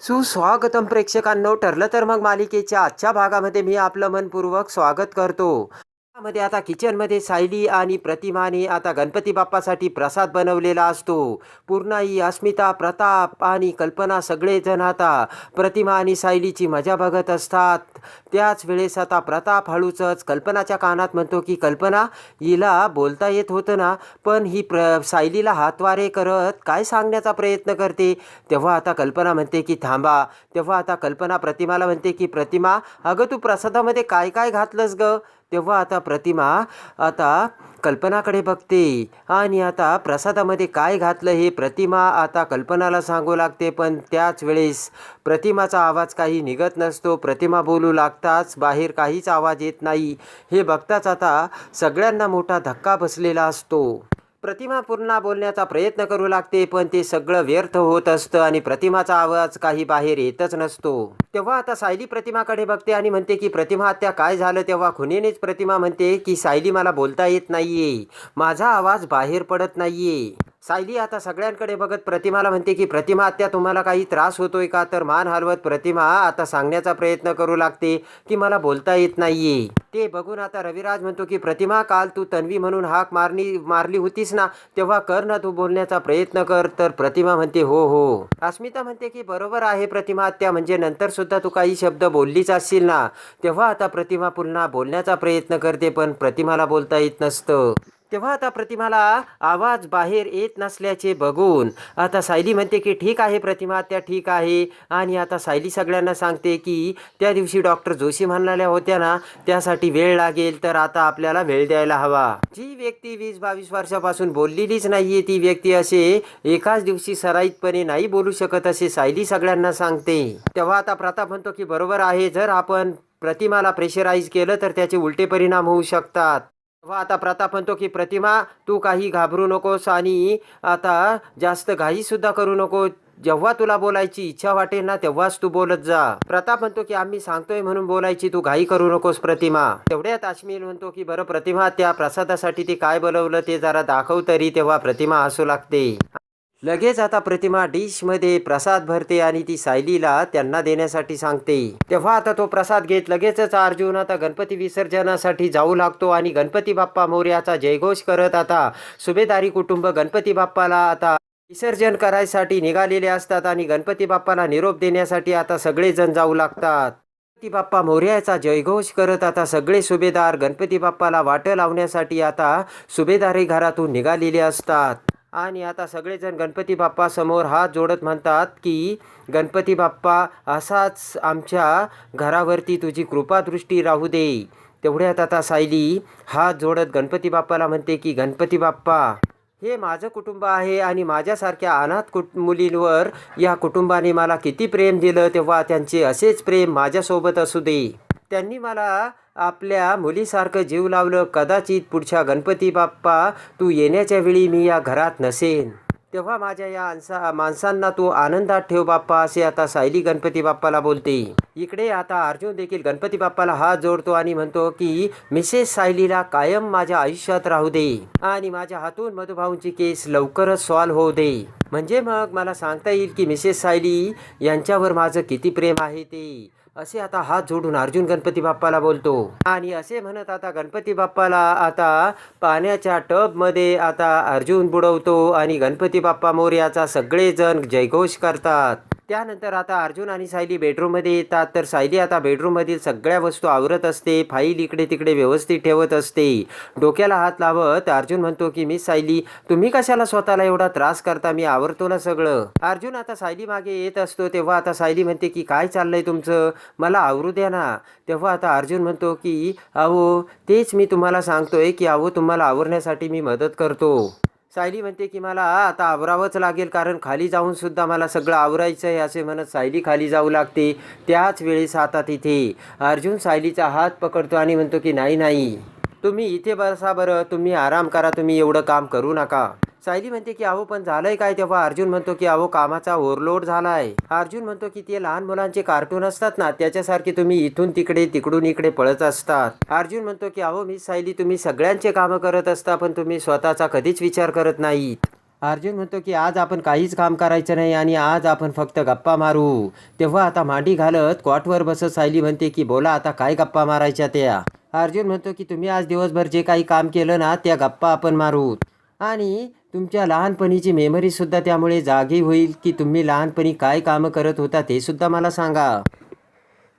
सुस्वागतम प्रेक्षकांनो ठरलं तर मग मालिकेच्या आजच्या भागामध्ये मी आपलं मनपूर्वक स्वागत करतो. मध्ये आता किचनमध्ये सायली आणि प्रतिमाने आता गणपती बाप्पासाठी प्रसाद बनवलेला असतो. पूर्णाई अस्मिता प्रताप आणि कल्पना सगळेजण आता प्रतिमा आणि सायलीची मजा बघत असतात. त्याच वेळेस आता प्रताप हळूचच कल्पनाच्या कानात म्हणतो की कल्पना हिला बोलता येत होतं ना पण ही प्र सायलीला हातवारे करत काय सांगण्याचा प्रयत्न करते? तेव्हा आता कल्पना म्हणते की थांबा. तेव्हा आता कल्पना प्रतिमाला म्हणते की प्रतिमा अगं तू प्रसादामध्ये काय काय घातलंस गं? तेव्हा आता प्रतिमा आता कल्पनाकडे बघते. आणि आता प्रसादामध्ये काय घातलं हे प्रतिमा आता कल्पनाला सांगू लागते पण त्याच वेळेस प्रतिमाचा आवाज काही निघत नसतो. प्रतिमा बोलू लागताच बाहेर काहीच आवाज येत नाही. हे बघताच आता सगळ्यांना मोठा धक्का बसलेला असतो. प्रतिमा पुन्हा बोलण्याचा प्रयत्न करू लागते पण ते सगळं व्यर्थ होत असतं आणि प्रतिमाचा आवाज काही बाहेर येतच नसतो. तेव्हा आता सायली प्रतिमाकडे बघते आणि म्हणते की प्रतिमा हत्या काय झालं? तेव्हा खुनेनेच प्रतिमा म्हणते की सायली मला बोलता येत नाहीये. माझा आवाज बाहेर पडत नाहीये. सायली आता सगळ्यांकडे बघत प्रतिमाला म्हणते की प्रतिमा आत्या तुम्हाला काही त्रास होतोय का? तर मान हलवत प्रतिमा आता सांगण्याचा प्रयत्न करू लागते की मला बोलता येत नाहीये. ते बघून आता रविराज म्हणतो की प्रतिमा काल तू तन्वी म्हणून हाक मारणी मारली होतीस ना? तेव्हा कर ना तू बोलण्याचा प्रयत्न कर. तर प्रतिमा म्हणते हो हो. अस्मिता म्हणते की बरोबर आहे प्रतिमा आत्या म्हणजे नंतर सुद्धा तू काही शब्द बोललीच असशील ना? तेव्हा आता प्रतिमा पुन्हा बोलण्याचा प्रयत्न करते पण प्रतिमाला बोलता येत नसतं. तेव्हा आता प्रतिमाला आवाज बाहेर येत नसल्याचे बघून आता सायली म्हणते की ठीक आहे प्रतिमा त्या ठीक आहे. आणि आता सायली सगळ्यांना सांगते की त्या दिवशी डॉक्टर जोशी म्हणाल्या होत्या ना त्यासाठी वेळ लागेल तर आता आपल्याला वेळ द्यायला हवा. जी व्यक्ती वीस बावीस वर्षापासून बोललेलीच नाहीये ती व्यक्ती असे एकाच दिवशी सराईतपणे नाही बोलू शकत असे सायली सगळ्यांना सांगते. तेव्हा आता प्रताप म्हणतो की बरोबर आहे जर आपण प्रतिमाला प्रेशराईज केलं तर त्याचे उलटे परिणाम होऊ शकतात. व आता प्रताप म्हणतो की प्रतिमा तू काही घाबरू नकोस आणि आता जास्त घाईसुद्धा करू नको. जेव्हा तुला बोलायची इच्छा वाटेल ना तेव्हाच तू बोलत जा. प्रताप म्हणतो की आम्ही सांगतोय म्हणून बोलायची तू घाई करू नकोस प्रतिमा. तेवढ्यात अश्मील म्हणतो की बरं प्रतिमा त्या प्रसादासाठी ते काय बोलवलं ते जरा दाखव तरी तेव्हा प्रतिमा हसू लागते. लगेच आता प्रतिमा डिशमध्ये प्रसाद भरते आणि ती सायलीला त्यांना देण्यासाठी सांगते. तेव्हा आता तो प्रसाद घेत लगेचच अर्जुन आता गणपती विसर्जनासाठी जाऊ लागतो आणि गणपती बाप्पा मोर्याचा जयघोष करत आता सुभेदारी कुटुंब गणपती बाप्पाला आता विसर्जन करायसाठी निघालेले असतात आणि गणपती बाप्पाला निरोप देण्यासाठी आता सगळेजण जाऊ लागतात. गणपती बाप्पा मोर्याचा जयघोष करत आता सगळे सुभेदार गणपती बाप्पाला वाटं लावण्यासाठी आता सुभेदारी घरातून निघालेले असतात. आणि आता सगळेजण गणपती बाप्पासमोर हात जोडत म्हणतात की गणपती बाप्पा असाच आमच्या घरावरती तुझी कृपादृष्टी राहू दे. तेवढ्यात आता सायली हात जोडत गणपती बाप्पाला म्हणते की गणपती बाप्पा हे माझं कुटुंब आहे आणि माझ्यासारख्या अनाथ कुट मुलींवर या कुटुंबाने मला किती प्रेम दिलं तेव्हा त्यांचे असेच प्रेम माझ्यासोबत असू दे. त्यांनी मला आपल्या मुलीसारखं जीव लावलं. कदाचित पुढच्या गणपती बाप्पा तू येण्याच्या वेळी मी या घरात नसेन. तेव्हा माझ्या या अंसा माणसांना तू आनंदात ठेव बाप्पा असे आता सायली गणपती बाप्पाला बोलते. इकडे आता अर्जुन देखील गणपती बाप्पाला हात जोडतो आणि म्हणतो की मिसेस सायलीला कायम माझ्या आयुष्यात राहू दे आणि माझ्या हातून मधुभाऊंची केस लवकरच सॉल्व्ह होऊ दे. म्हणजे मग मला सांगता येईल की मिसेस सायली यांच्यावर माझं किती प्रेम आहे ते. असे आता हात जोडून अर्जुन गणपती बाप्पाला बोलतो. आणि असे म्हणत आता गणपती बाप्पाला आता पाण्याच्या टबमध्ये आता अर्जुन बुडवतो आणि गणपती बाप्पा मोर्याचा सगळेजण जयघोष करतात. त्यानंतर आता अर्जुन आणि सायली बेडरूममध्ये येतात. तर सायली आता बेडरूममधील सगळ्या वस्तू आवरत असते. फाईल इकडे तिकडे व्यवस्थित ठेवत असते. डोक्याला हात लावत अर्जुन म्हणतो की मी सायली तुम्ही कशाला स्वतःला एवढा त्रास करता? मी आवरतो ना सगळं. अर्जुन आता सायली मागे येत असतो. तेव्हा आता सायली म्हणते की काय चाललंय तुमचं? मला आवरू द्या ना. तेव्हा आता अर्जुन म्हणतो की अहो तेच मी तुम्हाला सांगतोय की अहो तुम्हाला आवरण्यासाठी मी मदत करतो. सायली म्हणते की मला आता आवरावंच लागेल कारण खाली जाऊन सुद्धा मला सगळं आवरायचं आहे असे म्हणत सायली खाली जाऊ लागते. त्याच वेळेस आता तिथे अर्जुन सायलीचा हात पकडतो आणि म्हणतो की नाही नाही तुम्ही इथे बसा बरं तुम्ही आराम करा तुम्ही एवढं काम करू नका. सायली म्हणते की अहो पण झालंय काय तेव्हा? अर्जुन म्हणतो की अहो कामाचा ओव्हरलोड झालाय. अर्जुन म्हणतो की ते लहान मुलांचे कार्टून असतात ना त्याच्यासारखे तुम्ही इथून तिकडे तिकडून इकडे पळत असतात. अर्जुन म्हणतो की अहो मी सायली तुम्ही सगळ्यांचे कामं करत असता पण तुम्ही स्वतःचा कधीच विचार करत नाहीत. अर्जुन म्हणतो की आज आपण काहीच काम करायचं नाही आणि आज आपण फक्त गप्पा मारू. तेव्हा आता मांडी घालत क्वाटवर बसत सायली म्हणते की बोला आता काय गप्पा मारायच्या त्या? अर्जुन म्हणतो की तुम्ही आज दिवसभर जे काही काम केलं ना त्या गप्पा आपण मारू. आणि तुमच्या लहानपणीची मेमरीसुद्धा त्यामुळे जागी होईल की तुम्ही लहानपणी काय कामं करत होता ते सुद्धा मला सांगा.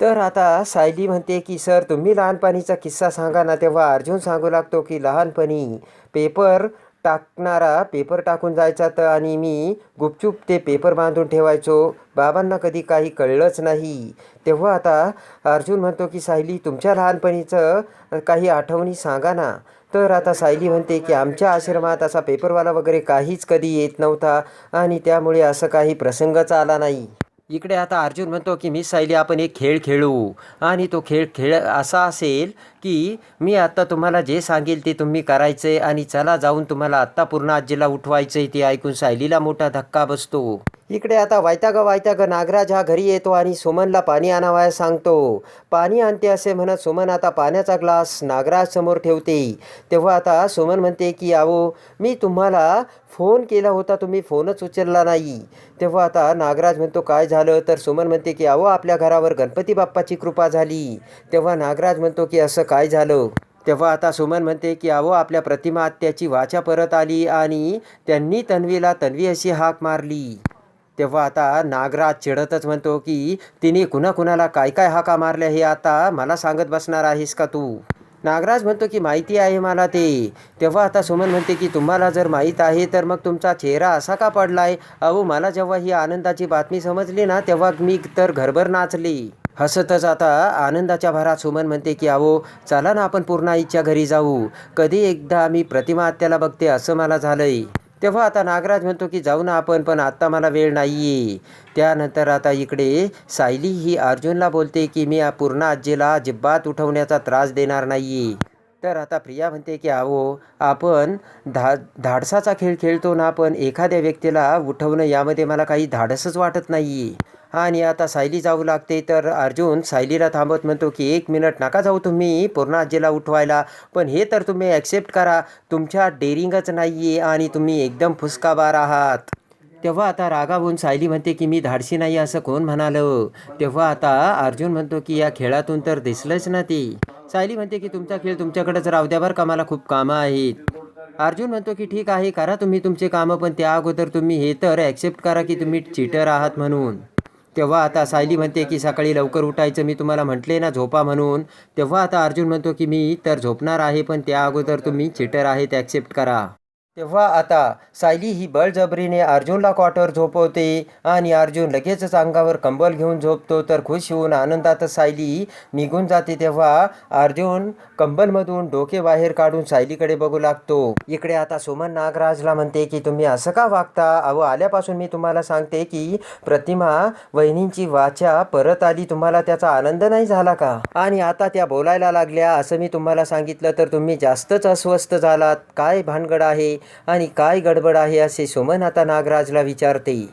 तर आता सायली म्हणते की सर तुम्ही लहानपणीचा किस्सा सांगा ना. तेव्हा अर्जुन सांगू लागतो की लहानपणी पेपर टाकणारा पेपर टाकून जायचा तर आणि मी गुपचूप ते पेपर बांधून ठेवायचो. बाबांना कधी काही कळलंच नाही. तेव्हा आता अर्जुन म्हणतो की सायली तुमच्या लहानपणीचं काही आठवणी सांगा ना. तर आता सायली म्हणते की आमच्या आश्रमात असा पेपरवाला वगैरे काहीच कधी येत नव्हता आणि त्यामुळे असं काही प्रसंगच आला नाही. इकडे आता अर्जुन म्हणतो की मी सायली आपण एक खेळ खेळू. आणि तो खेळ खेळ असा असेल की मी आत्ता तुम्हाला जे सांगेल ते तुम्ही करायचं आहे आणि चला जाऊन तुम्हाला आत्ता पूर्ण आजीला उठवायचं आहे ते ऐकून सायलीला मोठा धक्का बसतो. इकडे आता वायताग वायताग नागराज हा घरी येतो आणि सुमनला पाणी आणावायला सांगतो. पाणी आणते असे म्हणत सुमन आता पाण्याचा ग्लास नागराज समोर ठेवते. तेव्हा आता सुमन म्हणते की आवो मी तुम्हाला फोन केला होता तुम्ही फोनच उचलला नाही. तेव्हा आता नागराज म्हणतो काय झालं? तर सुमन म्हणते की अहो आपल्या घरावर गणपती बाप्पाची कृपा झाली. तेव्हा नागराज म्हणतो की असं काय झालं? तेव्हा आता सुमन म्हणते की अहो आपल्या प्रतिमा आत्याची वाचा परत आली आणि त्यांनी तन्वीला तन्वी अशी हाक मारली. तेव्हा आता नागराज चिडतच म्हणतो की तिने कुणाकुणाला काय काय हाका मारल्या हे आता मला सांगत बसणार आहेस का तू? नागराज म्हणतो की माहिती आहे मला ते. तेव्हा आता सुमन म्हणते की तुम्हाला जर माहीत आहे तर मग तुमचा चेहरा असा का पडला आहे अहो मला जेव्हा ही आनंदाची बातमी समजली ना तेव्हा मी तर घरभर नाचली. हसतच आता आनंदाच्या भरात सुमन म्हणते की अहो चला ना आपण पूर्ण आईच्या घरी जाऊ. कधी एकदा मी प्रतिमा आत्याला बघते असं मला झालंय. तेव्हा आता नागराज म्हणतो की जाऊ ना आपण पण आत्ता मला वेळ नाही आहे त्यानंतर आता इकडे सायली ही अर्जुनला बोलते की मी पूर्ण आजीला जिब्बात उठवण्याचा त्रास देणार नाही आहे तर आता प्रिया म्हणते की अहो आपण धा धाडसाचा खेळ खेळतो ना पण एखाद्या व्यक्तीला उठवणं यामध्ये मला काही धाडसच वाटत नाही आहे आणि आता सायली जाऊ लागते. तर अर्जुन सायलीला थांबत म्हणतो की एक मिनिट नका जाऊ तुम्ही. पूर्ण आजीला उठवायला. पण हे तर तुम्ही ॲक्सेप्ट करा. तुमच्या डेअरिंगच नाही आहे आणि तुम्ही एकदम फुसकाबार आहात. तेव्हा आता रागावून सायली म्हणते की मी धाडशी नाही असं कोण म्हणालं? तेव्हा आता अर्जुन म्हणतो की या खेळातून तर दिसलंच ना ते. सायली म्हणते की तुमचा खेळ तुमच्याकडेच राहू द्या बरं का. मला खूप कामं आहेत. अर्जुन म्हणतो की ठीक आहे. करा तुम्ही तुमचे कामं. पण त्या अगोदर तुम्ही हे तर ॲक्सेप्ट करा की तुम्ही चिटर आहात म्हणून. तेव्हा आता सायली म्हणते की सकाळी लवकर उठायचं मी तुम्हाला म्हटले ना झोपा म्हणून. तेव्हा आता अर्जुन म्हणतो की मी तर झोपणार आहे पण त्या अगोदर तुम्ही चिटर आहेत ॲक्सेप्ट करा. तेव्हा आता सायली ही बळजबरीने अर्जुनला क्वार्टर झोपवते आणि अर्जुन लगेचच अंगावर कंबल घेऊन झोपतो तर खुश होऊन आनंदात सायली निघून जाते. तेव्हा अर्जुन कंबलमधून डोके बाहेर काढून सायलीकडे बघू लागतो. इकडे आता सुमन नागराजला म्हणते की तुम्ही असं का वागता? अहो आल्यापासून मी तुम्हाला सांगते की प्रतिमा वहिनींची वाचा परत आली. तुम्हाला त्याचा आनंद नाही झाला का? आणि आता त्या बोलायला लागल्या असं मी तुम्हाला सांगितलं तर तुम्ही जास्तच अस्वस्थ झालात. काय भानगड आहे? आणि काय गडबड आहे असे सुमन आता नागराजला विचारते.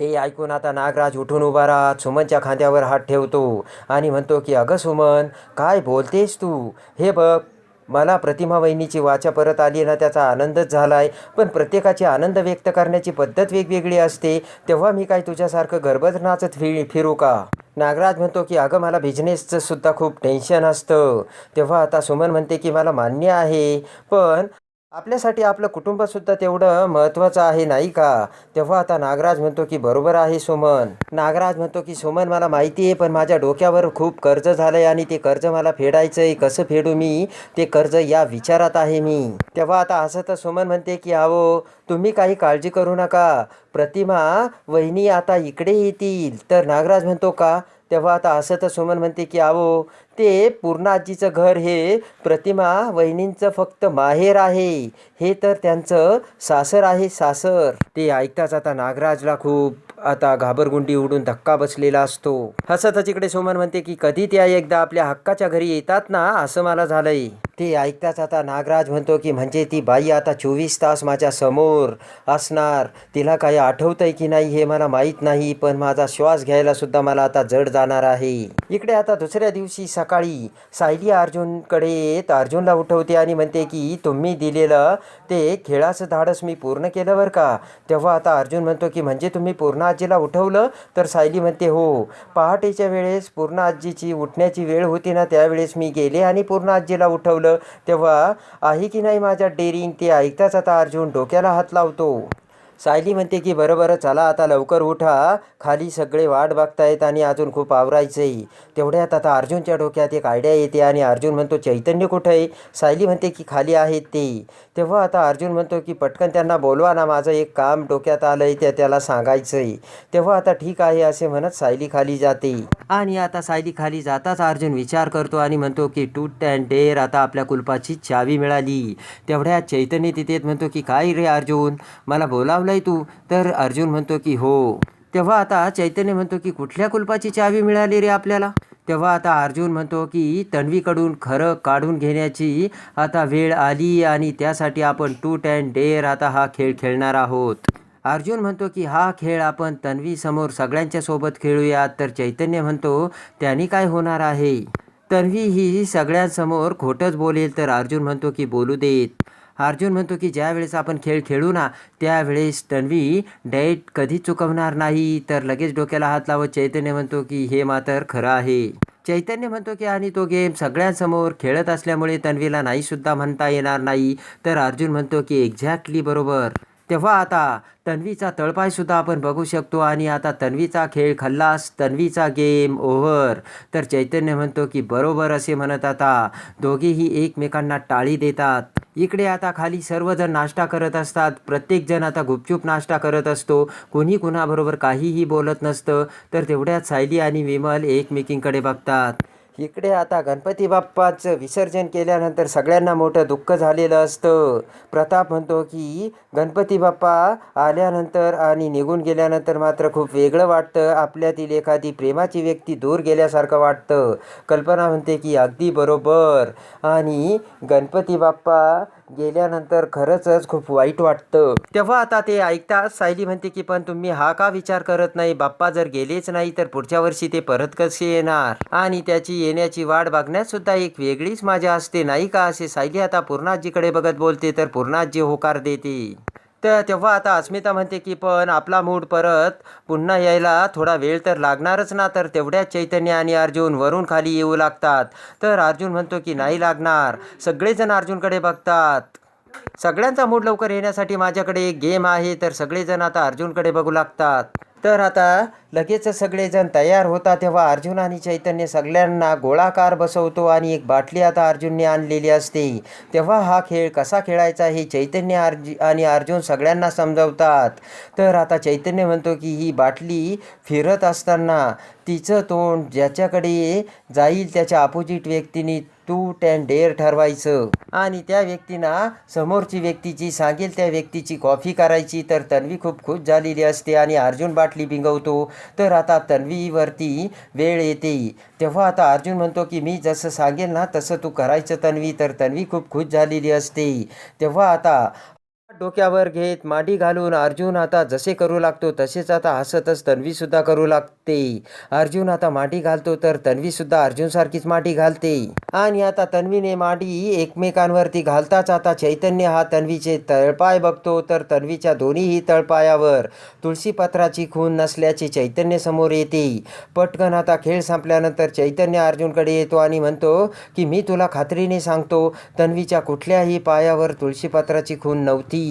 ते ऐकून आता नागराज उठून उभा राहत सुमनच्या खांद्यावर हात ठेवतो आणि म्हणतो की अगं सुमन काय बोलतेस तू? हे बघ मला प्रतिमा वहिनीची वाचा परत आली ना त्याचा आनंदच झाला आहे पण प्रत्येकाची आनंद व्यक्त करण्याची पद्धत वेगवेगळी असते. तेव्हा मी काय तुझ्यासारखं गरबत नाचत फि फिरू का? नागराज म्हणतो की अगं मला बिझनेसचं सुद्धा खूप टेन्शन असतं. तेव्हा आता सुमन म्हणते की मला मान्य आहे. पण आपल्यासाठी आपलं कुटुंबसुद्धा तेवढं महत्त्वाचं आहे नाही का? तेव्हा आता नागराज म्हणतो की बरोबर आहे सुमन. नागराज म्हणतो की सुमन मला माहिती आहे पण माझ्या डोक्यावर खूप कर्ज झालं आहे आणि ते कर्ज मला फेडायचं आहे कसं फेडू मी? ते कर्ज या विचारात आहे मी. तेव्हा आता असं तर सुमन म्हणते की अहो तुम्ही काही काळजी करू नका. प्रतिमा वहिनी आता इकडे येतील. तर नागराज म्हणतो का? तेव्हा आता असं तर सुमन म्हणते की अहो ते पूर्णाजीचं घर हे प्रतिमा वहिनींचं फक्त माहेर आहे. हे तर त्यांचं सासर आहे सासर. ते ऐकताच आता नागराजला खूप आता घाबरगुंडी उडून धक्का बसलेला असतो. हसतच इकडे सुमन म्हणते की कधी त्या एकदा आपल्या हक्काच्या घरी येतात ना असं मला झालंय. ते ऐकताच आता नागराज म्हणतो की म्हणजे ती बाई आता चोवीस तास माझ्यासमोर असणार. तिला काही आठवतंय की नाही हे मला माहीत नाही पण माझा श्वास घ्यायला सुद्धा मला आता जड जाणार आहे. इकडे आता दुसऱ्या दिवशी सकाळी सायली अर्जुनकडे येत अर्जुनला उठवते आणि म्हणते की तुम्ही दिलेलं ते खेळाचं धाडस मी पूर्ण केलं बरं का? तेव्हा आता अर्जुन म्हणतो की म्हणजे तुम्ही पूर्ण आजीला उठवलं? तर सायली म्हणते हो पहाटेच्या वेळेस पूर्ण आजीची उठण्याची वेळ होती ना त्यावेळेस मी गेले आणि पूर्ण आजीला उठवलं. तेव्हा आहे की नाही माझ्या डेरिंग ते ऐकताच आता अर्जुन डोक्याला हात लावतो. सायली म्हणते की बरं बरं चला आता लवकर उठा. खाली सगळे वाट बघतायत आणि अजून खूप आवरायचंही तेवढ्यात आता अर्जुनच्या डोक्यात एक आयडिया येते आणि अर्जुन म्हणतो चैतन्य कुठं आहे? सायली म्हणते की खाली आहेत ते. तेव्हा आता अर्जुन म्हणतो की पटकन त्यांना बोलवा ना माझं एक काम डोक्यात आलं आहे ते त्याला सांगायचंय. तेव्हा आता ठीक आहे असे म्हणत सायली खाली जाते. आणि आता सायली खाली जाताच अर्जुन विचार करतो आणि म्हणतो की टूट अँड डेअर आता आपल्या कुलपाची चावी मिळाली. तेवढ्या चैतन्य तिथे म्हणतो की काय रे अर्जुन मला बोलावलंय तू? तर अर्जुन म्हणतो की हो. तेव्हा आता चैतन्य म्हणतो की कुठल्या कुलपाची चावी मिळाली रे आपल्याला? तेव्हा आता अर्जुन म्हणतो की तन्वीकडून खरं काढून घेण्याची आता वेळ आली आणि त्यासाठी आपण टूट अँड डेअर आता हा खेळ खेळणार आहोत. अर्जुन म्हणतो की हा खेळ आपण तन्वीसमोर सगळ्यांच्यासोबत सगळ्यांच्या सोबत खेळूयात. तर चैतन्य म्हणतो त्यांनी काय होणार आहे? तन्वी ही सगळ्यांसमोर खोटंच बोलेल. तर अर्जुन म्हणतो की बोलू देत. अर्जुन म्हणतो की ज्यावेळेस आपण खेळ खेळू ना त्यावेळेस तन्वी डाएट कधीच चुकवणार नाही. तर लगेच डोक्याला हात लावत चैतन्य म्हणतो की हे मात्र खरं आहे. चैतन्य म्हणतो की आणि तो गेम सगळ्यांसमोर खेळत असल्यामुळे तन्वीला नाहीसुद्धा म्हणता येणार नाही. तर अर्जुन म्हणतो की एक्झॅक्टली बरोबर. तेव्हा आता तन्वीचा तळपायसुद्धा आपण बघू शकतो आणि आता तन्वीचा खेळ खल्लास तन्वीचा गेम ओव्हर तर चैतन्य म्हणतो की बरोबर असे म्हणत आता दोघेही एकमेकांना टाळी देतात. इकडे आता खाली सर्वजण नाश्ता करत असतात. प्रत्येकजण आता गुपचूप नाश्ता करत असतो. कोणी कुणाबरोबर काहीही बोलत नसतं. तर तेवढ्यात सायली आणि विमल एकमेकींकडे बघतात. इकडे आता गणपती बाप्पाचं विसर्जन केल्यानंतर सगळ्यांना मोठं दुःख झालेलं असतं. प्रताप म्हणतो की गणपती बाप्पा आल्यानंतर आणि निघून गेल्यानंतर मात्र खूप वेगळं वाटतं. आपल्यातील एखादी प्रेमाची व्यक्ती दूर गेल्यासारखं वाटतं. कल्पना म्हणते की अगदी बरोबर. आणि गणपती बाप्पा गेल्यानंतर खरंच खूप वाईट वाटतं. तेव्हा आता ते ऐकताच सायली म्हणते की पण तुम्ही हा का विचार करत नाही? बाप्पा जर गेलेच नाही तर पुढच्या वर्षी ते परत कसे येणार? आणि त्याची येण्याची वाट बघण्यात सुद्धा एक वेगळीच मजा असते नाही का? असे सायली आता पूर्णाजीकडे बघत बोलते तर पूर्णाजी होकार देते. तर तेव्हा आता अस्मिता म्हणते की पण आपला मूड परत पुन्हा यायला थोडा वेळ तर लागणारच ना. तर तेवढ्याच चैतन्य आणि अर्जुन वरून खाली येऊ लागतात. तर अर्जुन म्हणतो की नाही लागणार. सगळेजण अर्जुनकडे बघतात. सगळ्यांचा मूड लवकर येण्यासाठी माझ्याकडे एक गेम आहे. तर सगळेजण आता अर्जुनकडे बघू लागतात. तर आता लगेच सगळेजण तयार होतात तेव्हा अर्जुन आणि चैतन्य सगळ्यांना गोळाकार बसवतो आणि एक बाटली आता अर्जुनने आणलेली असते. तेव्हा हा खेळ कसा खेळायचा हे चैतन्य अर्ज आणि अर्जुन सगळ्यांना समजावतात. तर आता चैतन्य म्हणतो की ही बाटली फिरत असताना तिचं तोंड ज्याच्याकडे जाईल त्याच्या अपोजिट व्यक्तीने टूट अँड डेअर ठरवायचं. आणि त्या व्यक्तींना समोरची व्यक्तीची सांगेल त्या व्यक्तीची कॉफी करायची तर तन्वी खूप खुश झालेली असते आणि अर्जुन बाटली बिंगवतो. तर आता तन्वीवरती वेळ येते. तेव्हा आता अर्जुन म्हणतो की मी जसं सांगेल ना तसं तू करायचं तन्वी. तर तन्वी खूप खुश झालेली असते. तेव्हा आता डोक्यावर घेत माडी घालून अर्जुन आता जसे करू लागतो तसेच आता हसतच तन्वी सुद्धा करू लागते. अर्जुन आता माडी घालतो तर तन्वी सुद्धा अर्जुन सारखीच माडी घालते. आणि आता तन्वीने माडी एकमेकांवरती घालताच आता चैतन्य हा तन्वीचे तळपाय बघतो तर तन्वीच्या दोन्हीही तळपायावर तुळशीपत्राची खून नसल्याचे चैतन्य समोर येते. पटकन आता खेळ संपल्यानंतर चैतन्य अर्जुनकडे येतो आणि म्हणतो की मी तुला खात्रीने सांगतो तन्वीच्या कुठल्याही पायावर तुळशीपत्राची खून नव्हती.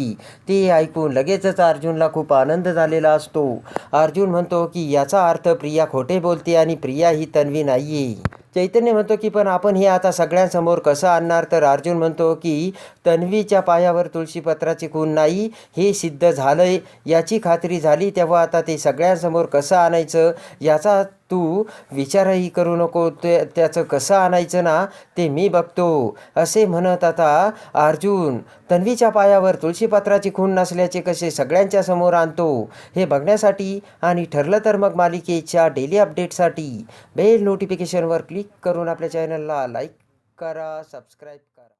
ते ऐकून लगेचच अर्जुनला खूप आनंद झालेला असतो. अर्जुन म्हणतो की याचा अर्थ प्रिया खोटे बोलते आणि प्रिया ही तन्वी नाहीये. चैतन्य म्हणतो की पण आपण हे आता सगळ्यांसमोर कसं आणणार? तर अर्जुन म्हणतो की तन्वीच्या पायावर तुळशीपत्राची खून नाही हे सिद्ध झालंय. याची खात्री झाली तेव्हा आता ते सगळ्यांसमोर कसं आणायचं? याचा तू विचारही करू नको. ते त्याचं कसं आणायचं ना ते मी बघतो. असे म्हणत आता अर्जुन तन्वीच्या पायावर तुळशीपत्राची खून नसल्याचे कसे सगळ्यांच्या समोर आणतो? हे बघण्यासाठी आणि ठरलं तर मग मालिकेच्या डेली अपडेटसाठी बेल नोटिफिकेशनवर क्लिक क्लिक करून आपल्या चॅनलला लाईक करा सबस्क्राईब